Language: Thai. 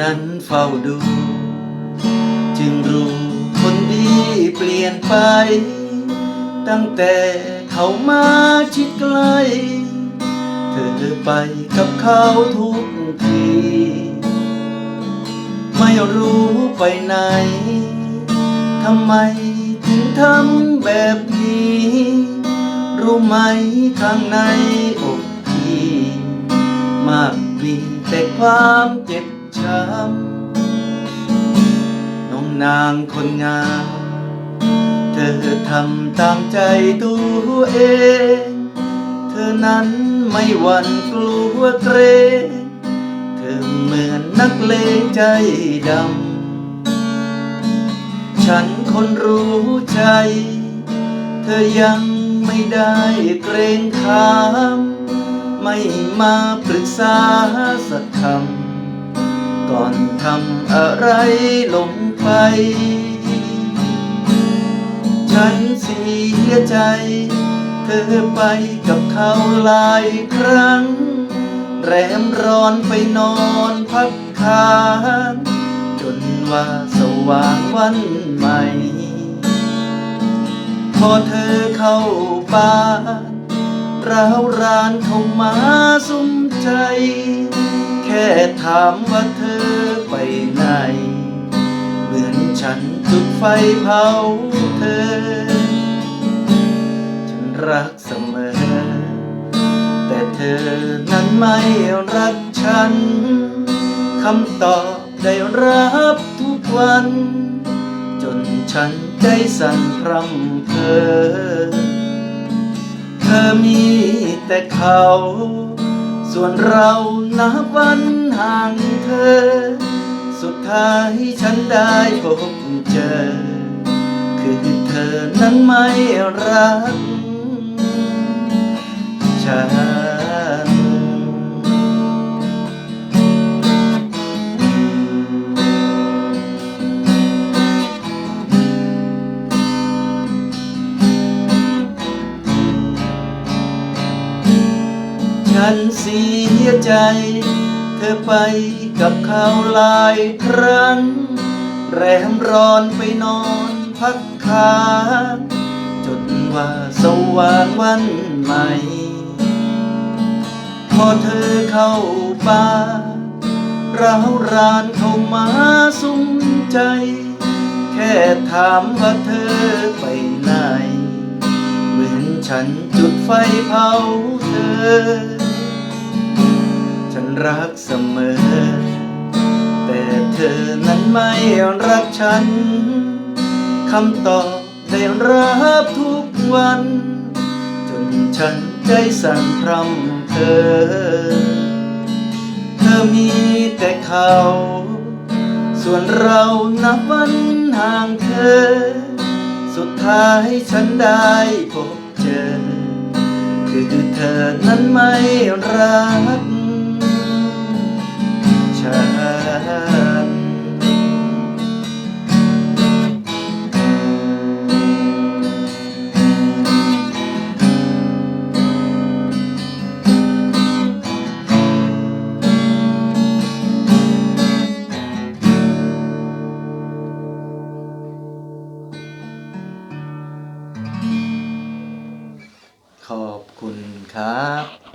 นั้นเฝ้าดู จึงรู้คนดีเปลี่ยนไป ตั้งแต่เขามาชิดใกล้เธอไปกับเขาทุกที ไม่รู้ไปไหนทำไมถึงทำแบบนี้ รู้ไหมข้างในอกพี่ มากมีแต่ความเจ็บ ช้ำน้องนางคนงาม เธอทำตามใจตัวเอง เธอนั้นไม่หวั่นกลัวเกรง เธอเหมือนนักเลงใจดำ ฉันคนรู้ใจ เธอยังไม่ได้เกรงขามไม่มาปรึกษาสักคำ ก่อนทำอะไรลงไป ฉันเสียใจ เธอไปกับเขาหลายครั้ง แรมร้อนไปนอนพักค้างจนว่าสว่างวันใหม่ พอเธอเข้าบ้านร้าวรานเข้ามาสุมใจ แค่ถามว่าเธอ ไปไหนเหมือนฉันจุดไฟเผาเธอ ฉันรักเสมอ แต่เธอนั้นไม่รักฉันคำตอบได้รับทุกวัน จนฉันใจสั่นพร่ำเพอเธอมีแต่เขา ส่วนเรานับวันห่างเธอ สุดท้ายฉันได้พบเจอ คือเธอนั้นไม่รักฉันฉันเสียใจ อไปกับเขาหลายครั้ง แรมร้อนไปนอนพักค้างจนว่าสว่างวันใหม่ พอเธอเข้าบ้านร้าวรานเข้ามาสุมใจ แค่ถามว่าเธอไปไหน เหมือนฉันจุดไฟเผาเธอ รักเสมอ แต่เธอนั้นไม่รักฉันคำตอบได้รับทุกวัน จนฉันใจสั่นพร่ำเธอ เธอมีแต่เขา ส่วนเรานับวันห่างเธอ สุดท้ายฉันได้พบเจอ คือเธอนั้นไม่รัก ขอบคุณครับ